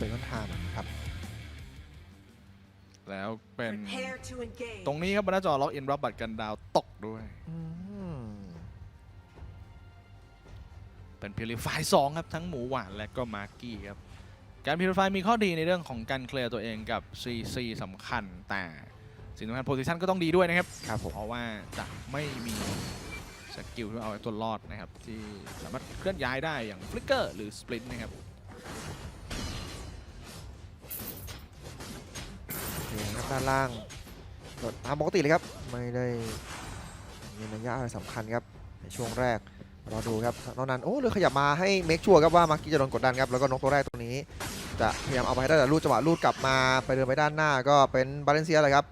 เป็นต้นทางครับ แล้วเป็น Prepare to engage. ตรงนี้ครับบนหน้าจอล็อกอินรับบัตรกันดาวตกด้วยอืมเป็นพิลิฟายสองครับ ทั้งหมูหวานและก็มาร์กี้ครับ การพิลิฟายมีข้อดีในเรื่องของการเคลียร์ตัวเองกับ CC สำคัญแต่สิ่งสำคัญโพซิชันก็ต้องดีด้วยนะครับครับผมเพราะว่าจะไม่มีสกิลที่เอาตัวรอดนะครับ ที่สามารถเคลื่อนย้ายได้อย่างฟลิกเกอร์หรือสปรินต์นะครับ ด้านล่างกดตามปกติเลยครับ ไม่ได้มีนัยยะอะไรสำคัญครับในช่วงแรกรอดูครับนอกนั้นโอ้เลยขยับมาให้เมคชัวร์ครับว่ามาร์กี้จะโดนกดดันครับแล้วก็นกตัวแรกตรงนี้ จะพยายามเอาไปให้ได้แต่ลูดจังหวะลูดกลับมาไปเดินไปด้านหน้าก็เป็นบาเลนเซียเลยครับ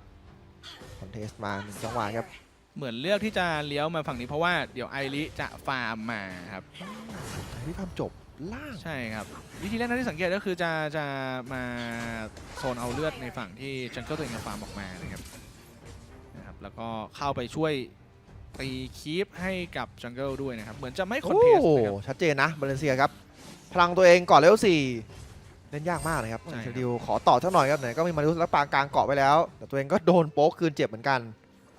คอนเทสมาหนึ่งจังหวะครับเหมือนเลือกที่จะเลี้ยวมาฝั่งนี้เพราะว่าเดี๋ยวไอริจะฟาร์มมาครับที่ทำจบ ล่าง ใช่ครับ วิธีแรกนะที่สังเกตก็คือจะจะมาโซนเอาเลือดในฝั่งที่จังเกิลตัวเองฟาร์มออกมานะครับนะครับ แล้วก็เข้าไปช่วยตีคีปให้กับจังเกิลด้วยนะครับ เหมือนจะไม่คอนโอ้เทสนะครับ ชัดเจนนะบาเลนเซียครับ พลังตัวเองก่อนเลเวลสี่เล่นยากมากเลยครับใช่ครับ เชลดิวขอต่อสักหน่อยครับไหนก็มีมารุสแล้วปางกลางเกาะไปแล้ว แต่ตัวเองก็โดนโป๊กคืนเจ็บเหมือนกัน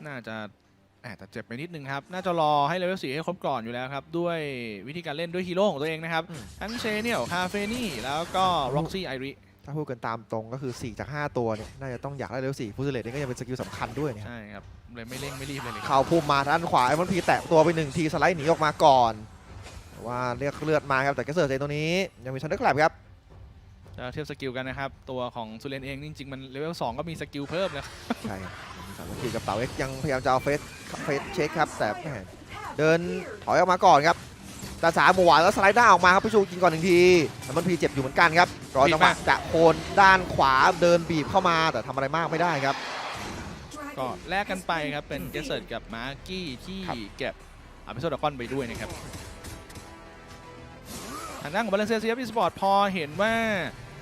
น่าจะ แอบแต่เจ็บไปนิดนึงครับ น่าจะรอให้เลเวลสี่ให้ครบก่อนอยู่แล้วครับ ด้วยวิธีการเล่นด้วยฮีโร่ของตัวเองนะครับอืมทั้งเชเนียลคาเฟนี่ แล้วก็ร็อกซี่ไอริ ถ้าพูดกันตามตรงก็คือ 4 จาก 5 ตัวเนี่ย น่าจะต้องอยากได้เลเวล4ฟูซิเลตนี่ก็ยังเป็นสกิลสำคัญด้วยเนี่ยใช่ครับ เลยไม่เร่งไม่รีบเลยเลยครับเข่าพุ่มมาด้านขวาไอ้มันพีแตะตัวไปหนึ่งทีสไลด์หนีออกมาก่อนแต่ว่าเรียกเลือดมาครับแต่แกสเซอร์เซตัวนี้ยังมีชันเดอร์แคลบครับจะเทียบสกิลกันนะครับตัวของซูเรนเองจริงๆมันเลเวล2ก็มีสกิลเพิ่มแล้วใช่ครับมีสาม ทีกับเต่าเอ็กยังพยายามจะเอาเฟสเฟสเช็คครับแต่แหม่เดินถอยออกมาก่อนครับตาสาหมูหวานแล้วสไลด์หน้าออกมาครับพี่ชูกินก่อนหนึ่งทีแต่มันพีเจ็บอยู่เหมือนกันครับรอจังหวะจะโคนด้านขวาเดินบีบเข้ามาแต่ทำอะไรมากไม่ได้ครับก็แลกกันไปครับเป็นเกสเซิร์ดกับมาร์กี้ที่ครับเก็บอาร์พิโซดคอนไปด้วยนะครับทางด้านของบาเลนเซียซีฟอีสปอร์ตพอเห็นว่า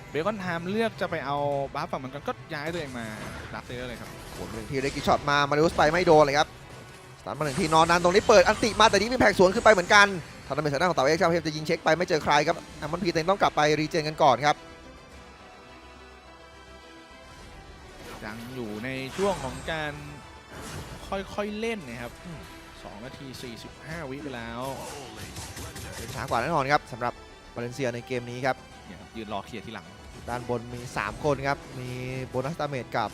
เบคอนไทม์เลือกจะไปเอาบัฟฝั่งมันกันก็ย้ายตัวเองมาดักเซอร์เลยครับ โหหนึ่งทีได้กี่ช็อตมา มาริอุสไปไม่โดนเลยครับสตาร์ทมาหนึ่งทีนอนนันตรงนี้เปิดอันติมาแต่นี้มีแผกสวนขึ้นไปเหมือนกันทางด้านเป็นทางด้านของเต่าเอ็กซ์ครับพยายามจะยิงเช็คไปไม่เจอใครครับแอมมอนพีเต็งต้องกลับไปรีเจนกันก่อนครับยังอยู่ในช่วงของการค่อยๆเล่นนะครับ2นาที 45 วิไปแล้วเป็นช้ากว่าแน่นอนครับสำหรับบาเลนเซียในเกมนี้ครับเนี่ยครับยืนรอเคลียร์ทีหลัง ด้านบนมี 3 คนครับ มีโบนัสดาเมจกับ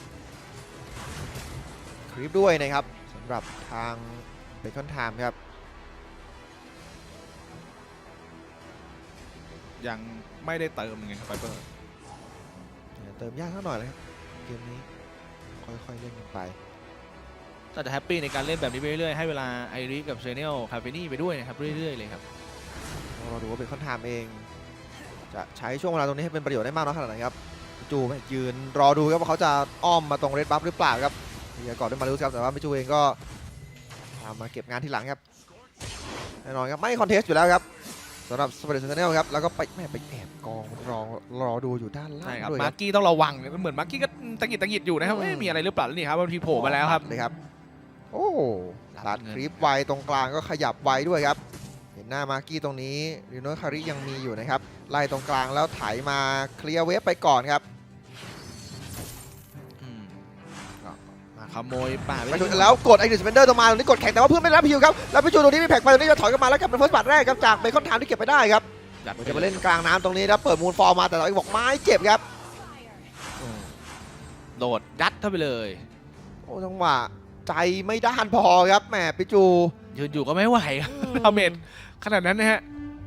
คลิปด้วยนะครับสำหรับทางเบคอนไทม์ครับ ยังไม่ได้เติมไงครับไฟเบอร์ เติมยากสักหน่อยเลยครับเกมนี้ค่อยๆเล่นกันไปก็จะแฮปปี้ในการเล่นแบบนี้ไปเรื่อยๆ ให้เวลาไอริกับเซเนลคาเฟนี่ไปด้วยนะครับ เรื่อยๆ เลยครับเราดูว่าเบคอนไทม์เอง จะใช้ช่วงเวลาตรงนี้ให้เป็นประโยชน์ได้มากน้อยขนาดไหนครับ จูไม่ยืนรอดูครับว่าเขาจะอ้อมมาตรงเรดบัฟหรือเปล่าครับ เฮียก่อนด้วยมาริอุสครับแต่ว่ามิจูเองก็ตามมาเก็บงานทีหลังครับแน่นอนครับไม่คอนเทสต์อยู่แล้วครับสำหรับสเปรดเซนเนลครับแล้วก็ไปแม่ไปแอบกองรอรอดูอยู่ด้านล่าใช่งครับด้วยคมารับร์กี้ต้องระวังเนี่ยเหมือนมาร์กี้ก็ตะกิดตะกิดอยู่นะครับอืมเอ๊ะมีอะไรหรือเปล่าแล้วนี่ครับบางทีโผล่มาแล้วครับเลยครับโอ้รัลัดดเงินคลิปไวตรงกลางก็ขยับไวด้วยครับ เห็นหน้ามาร์กี้ตรงนี้ริโนคาริยังมีอยู่นะครับไล่ตรงกลางแล้วไถมาเคลียร์เวฟไปก่อนครับ ขโมยป่าไปไปชนกันแล้วกดไอ้ดิสเปนเดอร์ตรงมาตรงนี้กดแข่งแต่ว่าเพื่อนไม่รับฮิวครับแล้วพิจูตรงนี้มีแพ็กไปตรงนี้จะถอยกลับมาแล้วครับเป็นเฟิร์สบัตแรกครับจากเบคอนไทม์ที่เก็บไปได้ครับจัดจะมาเล่นกลางน้ำตรงนี้แล้วเปิดมูลฟอร์มาแต่เราบอกไม้เจ็บครับอืมโดดยัดเข้าไปเลยโอ้จังหวะใจไม่ด้านพอครับแหมพิจูยืนอยู่ก็ไม่ไหวครับดาเมจขนาดนั้นนะฮะ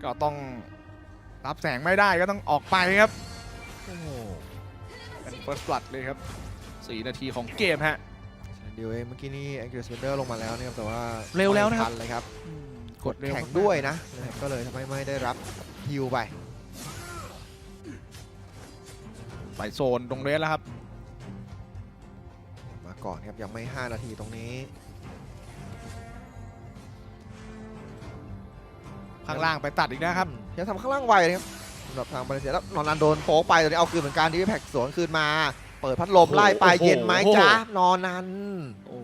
ก็ต้องรับแสงไม่ได้ก็ต้องออกไปครับโอ้โหเป็นเฟิร์สบลัดเลยครับ 4 นาทีของเกมฮะ เดี๋ยวเองเมื่อกี้นี่แองเกิลสเปนเดอร์ลงมาแล้วนะครับแต่ว่าเร็วแล้วนะครับ ไม่ทัเลยครับกดเร็วแข่งมากๆด้วยนะนะครับก็เลยทำให้ไม่ได้รับฮิวไป ไปโซนตรงเรสแล้วครับ มาก่อนครับยังไม่ 5 นาทีตรงนี้ ข้างล่างไปตัดอีกนะครับ ยังทำข้างล่างไวนะครับสำหรับทางบาเลเซียแล้วนอนนันโดนโป๊กไปตอนนี้เอาคืนเหมือนกันที่แพ็กสวนคืนมาเปิดพัดลมโอ้โหไล่ไปโอ้โหเย็นไหมจ๊ะนอนนันโอ้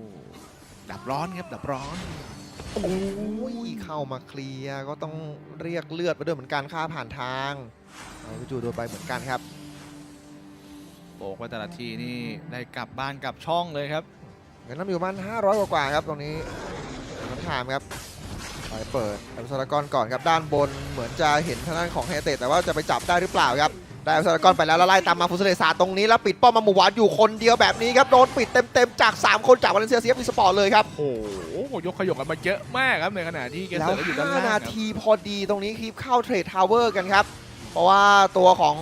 ดับร้อนครับดับร้อนโอ้ยเข้ามาเคลียร์ก็ต้องเรียกเลือดไปด้วยเหมือนกันค่าผ่านทางเอาไปจูโดนไปเหมือนกันครับโบกไปแต่ละทีนี่ได้กลับบ้านกลับช่องเลยครับเงินน้ำอยู่ประมัน500 กว่ากว่าๆครับตรงนี้น้ำถามครับไปเปิดอัลซารากอนก่อนครับด้านบนเหมือนจะเห็นทางด้านของเฮเตแต่ว่าจะไปจับได้หรือเปล่าครับ ได้อัลซารากอนไปแล้วแล้วไล่ตามมาฟุสเลซาตรงนี้แล้วปิดป้อมมาหมู่หวานอยู่คนเดียวแบบนี้ครับโดนปิดเต็มๆจาก 3 คนจากวาเลนเซียเซียฟีสปอร์ตเลยครับโอ้โหยกขยกกันมาเยอะมากครับในขณะที่เกสแล้เซอวร์อยู่ด้านล่างนาทีพอดีตรงนี้คลิปเข้าเทรดทาวเวอร์กันครับ เพราะว่าตัวของ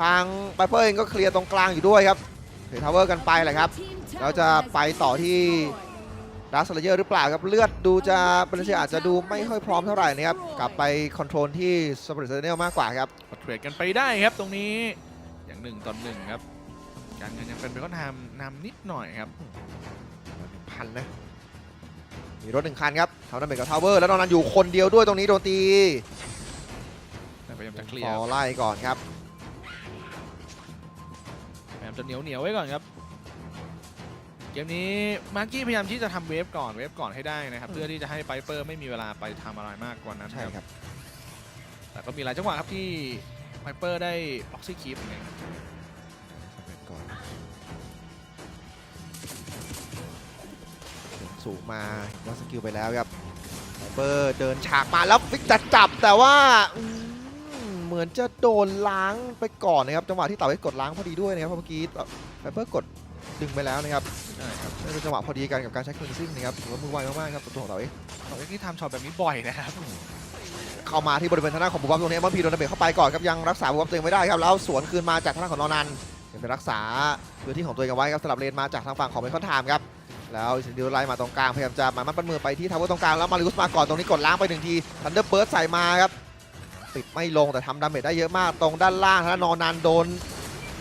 ทางไบเปอร์เองก็เคลียร์ตรงกลางอยู่ด้วยครับเทรดทาวเวอร์กันไปแหละครับเราจะไปต่อที่ ดัสเลเยอร์หรือเปล่าครับ เลือดดูจะบริเซียอาจจะดูไม่ค่อยพร้อมเท่าไหร่นะครับ กลับไปคอนโทรลที่สปริตเซเนลมากกว่าครับก็เทรดกันไปได้ครับตรงนี้อย่างหนึ่งต่อหนึ่งครับ การเงินยังเป็นเบคอนไทม์นำนิดหน่อยครับพันนะ มีรถหนึ่งคันครับทำดาเมจกับทาวเวอร์แล้วนอกนั้นอยู่คนเดียวด้วยตรงนี้โดนตีแต่พยายามจะเคลียขร์อไล่ก่อนครับพยายามจะเหนียวเหนียวๆไว้ก่อนครับเก มนี้มาร์กี้พยายามที่จะทำเวฟก่อนเวฟก่อนให้ได้นะครับ เพื่อที่จะให้ไ i เปอร์ไม่มีเวลาไปทำอะไรมากกว่านั้นใช่ครับ แต่ก็มีหลายจังหวะครับที่ไ i เปอร์ได้บ็อกซี่คีปเหมือนกันครับสำเร็จก่อนสูงมาวัดสกิลไปแล้วครับไบเปอร์เดินฉากมาแล้วฟิกจะจับแต่ว่าอืมเหมือนจะโดนล้างไปก่อนนะครับจังหวะที่เต่าให้กดล้างพอดีด้วยนะครับเพราะเมื่อกี้ไบเปอร์กดดึงไปแล้วนะครับ ใช่ครับนี่เป็นจังหวะพอดีกันกับการใช้คลีนซิ่งนะครับถือว่ามือไวมากๆครับตัวของเต่าเองตอนนี้ทำช็อตแบบนี้บ่อยนะครับเข้ามาที่บริเวณทางด้านของบุบับตรงนี้มันพีโดนระเบิดเข้าไปก่อนครับยังรักษาบุบับตัวเองไม่ได้ครับแล้วสวนคืนมาจากทางด้านของนอนันยังเป็นรักษาพื้นที่ของตัวเองเอาไว้ครับสลับเลนมาจากทางฝั่งของเบคอนไทม์ครับแล้วอิสินดิวไล่มาตรงกลางพยายามจะมามันปั้นมือไปที่ทาวเวอร์ตรงกลางแล้วมาริอุสมาก่อนตรงนี้กดล้างไปหนึ่งทีทันเดอร์เบิร์ดใส่มาครับปิดไม่ลงแต่ทำดาเมจได้เยอะมากตรงด้านล่างทางด้านนอนันโดน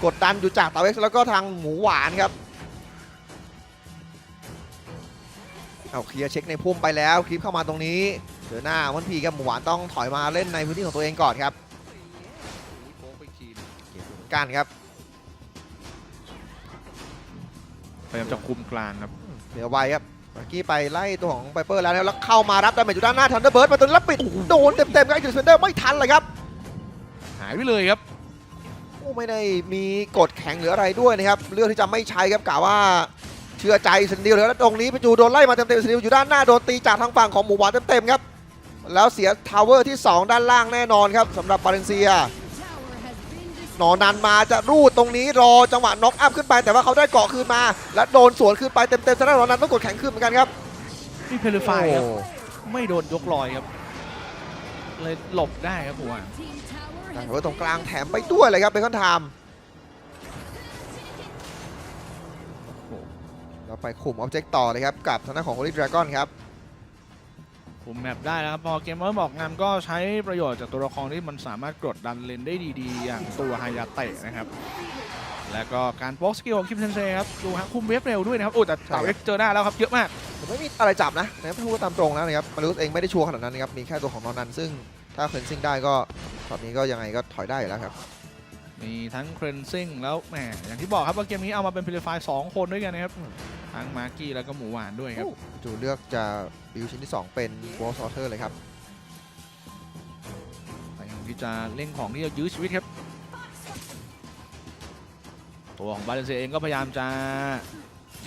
กดดันอยู่จากเตาเอ็กซ์แล้วก็ทางหมูหวานครับ เอาเคลียร์เช็คในพุ่มไปแล้วคลิปเข้ามาตรงนี้เจอหน้าวันพีครับหมูหวานต้องถอยมาเล่นในพื้นที่ของตัวเองก่อนครับโค้งไปอีกทีหนึ่งเก็บเหมือนกันครับพยายามจะคุมกลางครับเหลือไวครับเมื่อกี้ไปไล่ตัวของไบเปอร์แล้วนะครับแล้วเข้ามารับดาเมจอยู่ด้านหน้าทันเดอร์เบิร์ดมาตัวนี้แล้วปิดโดนเต็มๆครับไอ้ดิสเฟนเดอร์ไม่ทันเลยครับ หายไปเลยครับโอ้ไม่ได้มีกฎแข็งหรืออะไรด้วยนะครับเลือกที่จะไม่ใช้ครับกะว่า เชื่อใจสันดิวเลยแล้วตรงนี้ไปจูโดนไล่มาเต็มๆสันดิวอยู่ด้านหน้าโดนตีจากทางฝั่งของหมู่หวานเต็มๆครับแล้วเสียทาวเวอร์ที่ 2 ด้านล่างแน่นอนครับสำหรับบาเลนเซียหนอนันมาจะรูดตรงนี้รอจังหวะน็อกอัพขึ้นไป แต่ว่าเขาได้เกาะคืนมา และโดนสวนขึ้นไปเต็มๆซะแล้วหนอนันต้องกดแข็งขึ้นเหมือนกันครับนี่เพลิฟายครับโอ้ไม่โดนยกลอยครับ เลยหลบได้ครับผมว่าแต่ว่าตรงกลางแถมไปด้วยเลยครับเบคอนไทม์ ไปขุมออบเจกต์ต่อเลยครับ กับทางด้านของ Holy Dragon ครับคุมแมปได้แล้วครับ พอเกมเมอร์บอกงามก็ใช้ประโยชน์จากตัวละครที่มันสามารถกดดันเลนได้ดีๆ อย่างตัวไฮยาเตะนะครับ แล้วก็การโป๊กสกิลของคิมเซนเซครับ ดูฮะคุมเวฟเร็วด้วยนะครับ โอ้แต่ใช่เต่าเอ็กซ์เจอหน้าแล้วครับ เยอะมากผมไม่มีอะไรจับนะนะครับพูดตามตรงแล้วนะครับมาริอุสเองไม่ได้ชัวร์ขนาดนั้นนะครับ มีแค่ตัวของนอนันซึ่งถ้าเคลนซิ่งได้ก็ตอนนี้ก็ยังไงก็ถอยได้อยู่แล้วครับ มีทั้งเครนซิ่งแล้วแหมอย่างที่บอกครับว่าเกมนี้เอามาเป็นเพลิฟายสองคนด้วยกันนะครับทั้งมาร์กี้แล้วก็หมูหวานด้วยครับ จูเลือกจะบิวชิ้นที่ 2 เป็นวอลซอเทอร์เลยครับพยายามที่จะเร่งของที่จะยื้อชีวิตครับ ตัวของบาเลนเซียเองก็พยายามจะ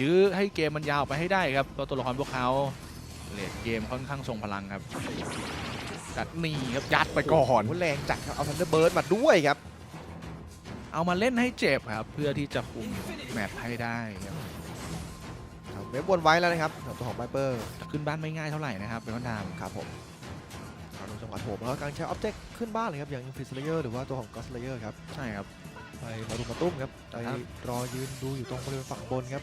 ยื้อให้เกมมันยาวไปให้ได้ครับเพราะตัวละครพวกเขาเลดเกมค่อนข้างทรงพลังครับกัดหนีครับยัดไปก่อนโโหแรงจัดครับเอาทันเดอร์เบิร์ดมาด้วยครับ เอามาเล่นให้เจ็บครับ เพื่อที่จะคุมแมปให้ได้ครับเอาเว็บบนไว้แล้วนะครับสำหรับตัวของไบเปอร์แต่ขึ้นบ้านไม่ง่ายเท่าไหร่นะครับเป็นวันดามครับผมเอาดูจังหวะโถมแล้วการใช้ออบเจกต์ขึ้นบ้านเลยครับอย่างฟิสเลเยอร์หรือว่าตัวของกอสเลเยอร์ครับใช่ครับ ไปมารุมมาตุ้มครับไปครับ รอยืนดูอยู่ตรงบริเวณฝั่งบนครับ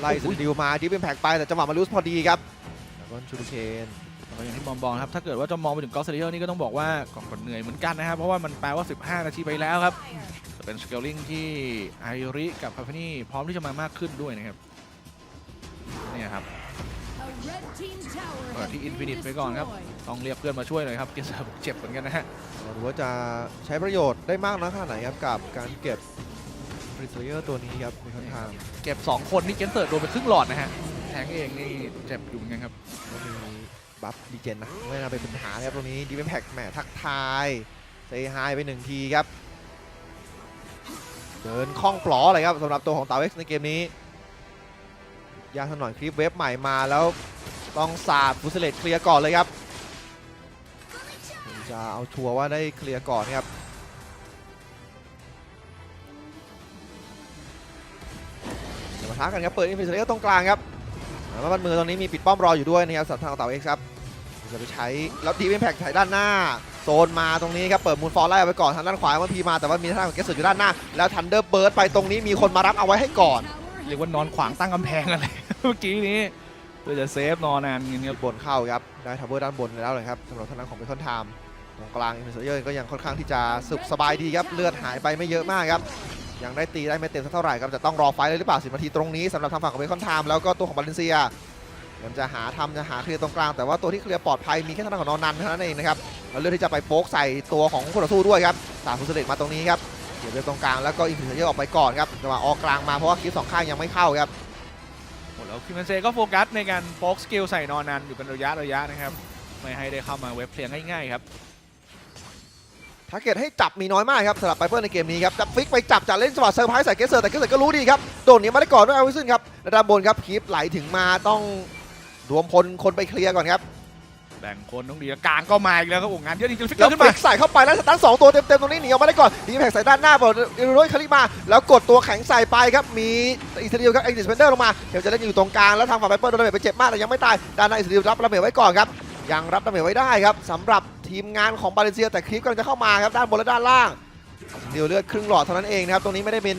ไล่สดิวมาดิฟเป็นแพ็กไปแต่จังหวะมาลูสพอดีครับแล้วก็ชูดิเชน แล้วก็อย่างที่บอมบอกนะครับ ถ้าเกิดว่าจะมองไปถึงกอล์ฟเซเยอร์นี่ก็ต้องบอกว่าก่อนกดเหนื่อยเหมือนกันนะครับ เพราะว่ามันแปลว่า 15 นาทีไปแล้วครับ จะเป็นสเกลลิงที่ไอริกับคาเฟนี่พร้อมที่จะมามากขึ้นด้วยนะครับ เนี่ยครับเปิดที่อินฟินิตไปก่อนครับ ต้องเรียกเพื่อนมาช่วยหน่อยครับ เกสเซอร์บอกเจ็บเหมือนกันนะฮะเราดูว่าจะใช้ประโยชน์ได้มากน้อยขนาดไหนครับกับการเก็บฟิสเลเยอร์ตัวนี้ครับในค่อนข้างเก็บ 2 คนนี่เกสเซอร์โดนไปครึ่งหลอดนะฮะ แทงเองนี่เจ็บอยู่เหมือนกันครับก็มี บัฟดีเจนนะไม่น่าเป็นปัญหาเลยครับตรงนี้ดิฟเป็นแพ็กแหมทักทายเซฮายไปหนึ่งทีครับ เดินคล่องปลอเลยครับสำหรับตัวของตาเว็กซ์ในเกมนี้ ยากสักหน่อยคลิปเวฟใหม่มาแล้วต้องสาดฟูสเลตเคลียร์ก่อนเลยครับ จะเอาชัวร์ว่าได้เคลียร์ก่อนครับเดี๋ยวมาท้ากันครับเปิดอินฟินิตี้ตรงกลางครับแล้วบ้านมือตรงนี้มีปิดป้อมรออยู่ด้วยนะครับสำหรับทางเต่าเอ็กซ์ครับ จะไปใช้ แล้วดีเป็นแพ็กถ่ายด้านหน้า โซนมาตรงนี้ครับ เปิดมูลฟอร์ไล่เอาไปก่อนทางด้านขวามันพีมาแต่ว่ามีทางด้านของเกสเซอร์อยู่ด้านหน้า แล้วทันเดอร์เบิร์ดไปตรงนี้มีคนมารับเอาไว้ให้ก่อน เรียกว่านอนขวางตั้งกำแพงอะไร เมื่อกี้นี้เพื่อจะเซฟนอนนานเงี้ยครับบนเข้าครับ ได้ทับเบอร์ด้านบนแล้วเลยครับสำหรับทางด้านของเบคอนไทม์ตรงกลางอินเซอร์เยอร์ก็ยังค่อนข้างที่จะสุขสบายดีครับเลือดหายไปไม่เยอะมากครับยังได้ตีได้ไม่เต็มสักเท่าไหร่ครับจะต้องรอไฟท์เลยหรือเปล่าสินาทีตรงนี้สำหรับทางฝั่งของเบคอนไทม์แล้วก็ตัวของบาเลนเซีย มันจะหาทำจะหาเคลียร์ตรงกลางแต่ว่าตัวที่เคลียร์ปลอดภัยมีแค่ทางด้านของนอนนันเท่านั้นเองนะครับแล้วเลือกที่จะไปโป๊กใส่ตัวของคู่ต่อสู้ด้วยครับสามฟุสเลตมาตรงนี้ครับเดี๋ยวเดินตรงกลางแล้วก็อินฟินิเยอร์ออกไปก่อนครับจังหวะออกกลางมาเพราะว่าคิวสองข้างยังไม่เข้าครับโอ้แล้วคิมเบนเซก็โฟกัสในการโป๊กสกิลใส่นอนนันอยู่เป็นระยะระยะนะครับไม่ให้ได้เข้ามาเว็บเคลียร์ง่ายๆครับทาร์เก็ตให้จับมีน้อยมากครับสำหรับไปเปิลในเกมนี้ครับจะฟิกไปจับจะเล่นสวัสดเซอร์ไพรส์ใส่เกสเซอร์แต่เกสเซอร์ก็รู้ดีครับโดนหนี้มาได้ก่อนด้วยอาวิซึนครับระดับบนครับคีปไหลถึงมาต้อง รวมพลคนไปเคลียร์ก่อนครับแบ่งคนต้องดีแล้วกลางก็มาอีกแล้วครับโอ้งานเยอะจริงๆฟิกเกแล้อวร์ขึ้นฟิมากใส่เข้าไปแล้วสตันสองตัวเต็มๆตรงนี้หนีออกมาได้ก่อนดีแพ็กใส่ด้านหน้าบอลเอโรยคาริมา แล้วกดตัวแข็งใส่ไปครับมีอิสราเอลครับเอ็กซ์เพนเดอร์ลงมาเดี๋ยวจะเล่นอยู่ตรงกลางแล้วทางฝั่งไปเปิลโดนดาเมจไปเจ็บมากแต่ยังไม่ตายด้านหน้าอิสราเอลรับดาเมจไว้ก่อนครับยังรับดาเมจไว้ได้ครับสำหรับทีมงานของบาเลนเซียแต่คลิปกำลังจะเข้ามาครับด้านบนและด้านล่างเดียวเลือดครึ่งหลอดเท่านั้นเองนะครับตรงนี้ไม่ได้เป็น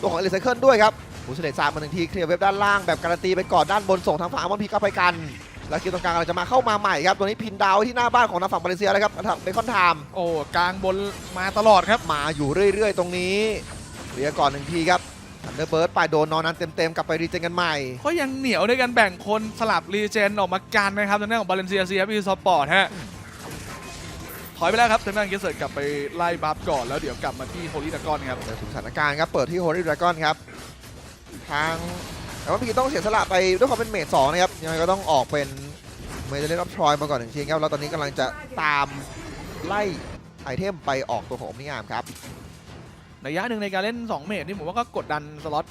ตัวของเอลิไซเคิลด้วยครับ ผู้เสด็จสามมาหนึ่งทีเคลียร์เว็บด้านล่างแบบการันตีไปก่อนด้านบนส่งทางฝั่งอามอนพีกลับไปกัน แล้วคิวตรงกลางกำลังจะมาเข้ามาใหม่ครับ ตัวนี้พินดาวไว้ที่หน้าบ้านของทางฝั่งมาเลเซียแล้วครับทางเบคอนไทม์โอ้กลางบนมาตลอดครับมาอยู่เรื่อย ๆ ตรงนี้เคลียร์ก่อนหนึ่งทีครับทันเดอร์เบิร์ดไปโดนนอนนั้นเต็มๆกลับไปรีเจนกันใหม่ก็ยังเหนียวด้วยกันแบ่งคนสลับรีเจนออกมากันนะครับทางด้านของบาเลนเซียซีครับพีสปอร์ตฮะถอยไปแล้วครับทางด้านเกสเซิร์ตกลับไปไล่บัฟก่อนแล้วเดี๋ยวกลับมาที่โฮลี่ดากอนครับเดี๋ยวถึงสถานการณ์ครับเปิดที่โฮลี่ดราก้อนครับ ทางแต่ว่าพีต้องเสียสละไปด้วยความเป็นเมดสองนะครับยังไงก็ต้องออกเป็นเมดเดนออฟทรอยมาก่อนหนึ่งชิ้นครับแล้วตอนนี้กำลังจะตามไล่ไอเทมไปออกตัวของนิยามครับระยะหนึ่งในการเล่น 2 เมตรนี่ผมว่าก็กดดันสล็อต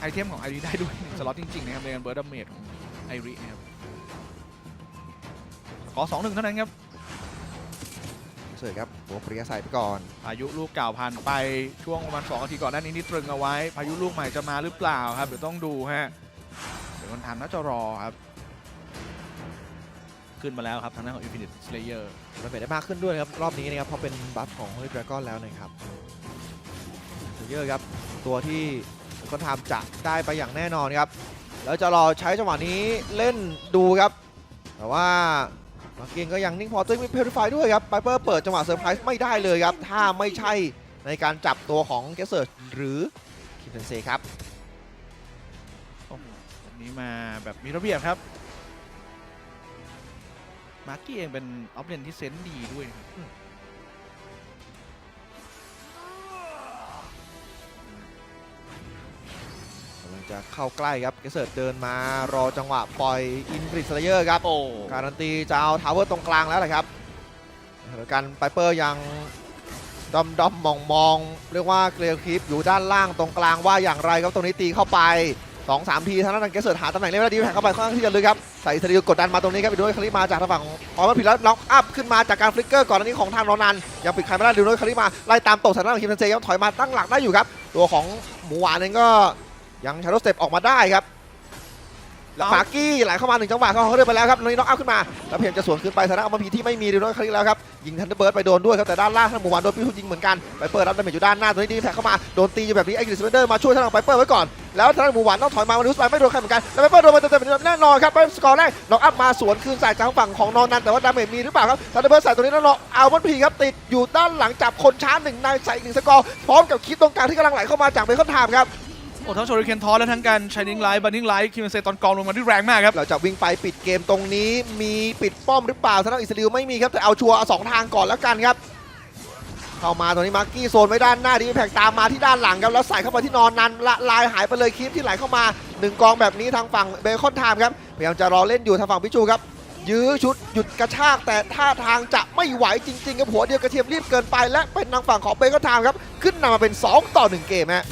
ไอเทมของไอริได้ด้วยสล็อตจริงๆนะครับในการเบิร์ดเมจของไอรินะครับขอสองหนึ่งเท่านั้นครับ เสิร์ฟครับตัวปริยาใส่ไปก่อนพายุลูกเก่าผ่านไปช่วงประมาณ2นาทีก่อนหน้านี้นี่ตรึงเอาไว้ พายุลูกใหม่จะมาหรือเปล่าครับ เดี๋ยวต้องดูฮะ เดี๋ยวคนทำน่าจะรอครับ ขึ้นมาแล้วครับทางด้านของ Infinite Slayer มันเป็นได้มากขึ้นด้วยนะครับ รอบนี้นะครับเพราะเป็นบัฟของเฮ y ดราก้อนแล้วนะครับเยอะครับ ตัวที่คนทำจะได้ไปอย่างแน่นอนครับ แล้วจะรอใช้จังหวะนี้เล่นดูครับ แต่ว่า มาเกงก็ยังนิ่งพอตัวมีเพลฟายด้วยครับไปเปอร์เปิดจังหวะเซอร์ไพรส์ไม่ได้เลยครับ ถ้าไม่ใช่ในการจับตัวของเกสเซอร์หรือคิมเซนเซครับโอ้โหวันนี้มาแบบมีระเบียบครับ มาร์กี้เองเป็นออฟเลนที่เซนส์ดีด้วยนะครับ จะเข้าใกล้ครับเกสเซอร์เดินมารอจังหวะปล่อยอินฟริสเลเยอร์ครับโอ้การันตีจะเอาทาวเวอร์ตรงกลางแล้วแหละครับแล้วกันไปเปอร์ยังดอมดอมมองมองเรียกว่าเกลียวคลิปอยู่ด้านล่างตรงกลางว่าอย่างไรครับตรงนี้ตีเข้าไป2 3ทีทางด้านเกสเซิร์หาตำแหน่งเล่นแล้วดีแผ่เข้าไปค่อนข้างที่จะลึกครับใส่สติลกดดันมาตรงนี้ครับไปด้วยคาริมาจากทางฝั่งออมันผิดแล้วล็อกอัพขึ้นมาจากการฟลิกเกอร์ก่อนอันนี้ของทางโรนันยังปิดใครไม่ได้ดูด้วยคาริมาไล่ตามตกใส่ทางด้านของคิมเซนเซยังถอยมาตั้งหลักได้อยู่ครับ ตัวของหมูหวานเองก็ ยังชาร์โดสเต็ปออกมาได้ครับแล้วมาร์กี้ไหลเข้ามาหนึ่งจังหวะเขาเขาเดินไปแล้วครับตรงนี้น็อกเอาท์ขึ้นมา แล้วพยายามจะสวนขึ้นไปสถานะอัมพีที่ไม่มีเดนน้อยครั้งที่แล้วครับ ยิงทันเดอร์เบิร์ดไปโดนด้วยครับ แต่ด้านล่างทางหมู่หวานโดนพิทุยิงเหมือนกัน ไปเปิดรับดาเมจอยู่ด้านหน้าตรงนี้ดีแท็กเข้ามา โดนตีอยู่แบบนี้ไอ้กริสเบนเดอร์มาช่วยทางฝั่งไปเปิดไว้ก่อน แล้วทางหมู่หวานต้องถอยมามาดูสไปไม่โดนใครเหมือนกัน แล้วไปเปิดโดนมาเต็มๆแน่นอนครับไปสกอร์แรกน็อกอัพมาสวนคืนใส่ทางฝั่งของนอนนันแต่ว่าดาเมจมีหรือเปล่าครับทันเดอร์เบิร์ดใส่ตรงนี้แล้วเนาะเอาวันพีครับติดอยู่ด้านหลังจับคนช้าหนึ่งนายใส่อีกหนึ่งสกอร์พร้อมกับคิดตรงกลางที่กำลังไหลเข้ามาจากเบคอนไทม์ครับ โอ้ทั้งโชริเคนทอสและทั้งการช i นิ่งไลท์บันนิ่งไลท์คิมเซตอนกองลงมาที่แรงมากครับเราจะวิ่งไปปิดเกมตรงนี้มีปิดป้อมหรือเปล่าทางด้านอิสราเอลไม่มีครับแต่เอาชัวร์เอาสองทางก่อนแล้วกันครับ เข้ามาตรงนี้มาร์กี้โซนไว้ด้านหน้าดีแพกตามมาที่ด้านหลังครับแล้วใส่เข้ามาที่นอนนันละลายหายไปเลยคลิปที่ไหลเข้ามาหนึ่งกองแบบนี้ทางฝั่งเบคอนไทม์ครับพยายามจะรอเล่นอยู่ทางฝั่งพิจูครับยื้อชุดหยุดกระชากแต่ท่าทางจะไม่ไหวจริงๆครับหัวเดียวกระเทียมรีบเกินไป และเป็นทางฝั่งของเบคอนไทม์ครับขึ้นนำมาเป็น 2 ต่อ 1 เกมฮะ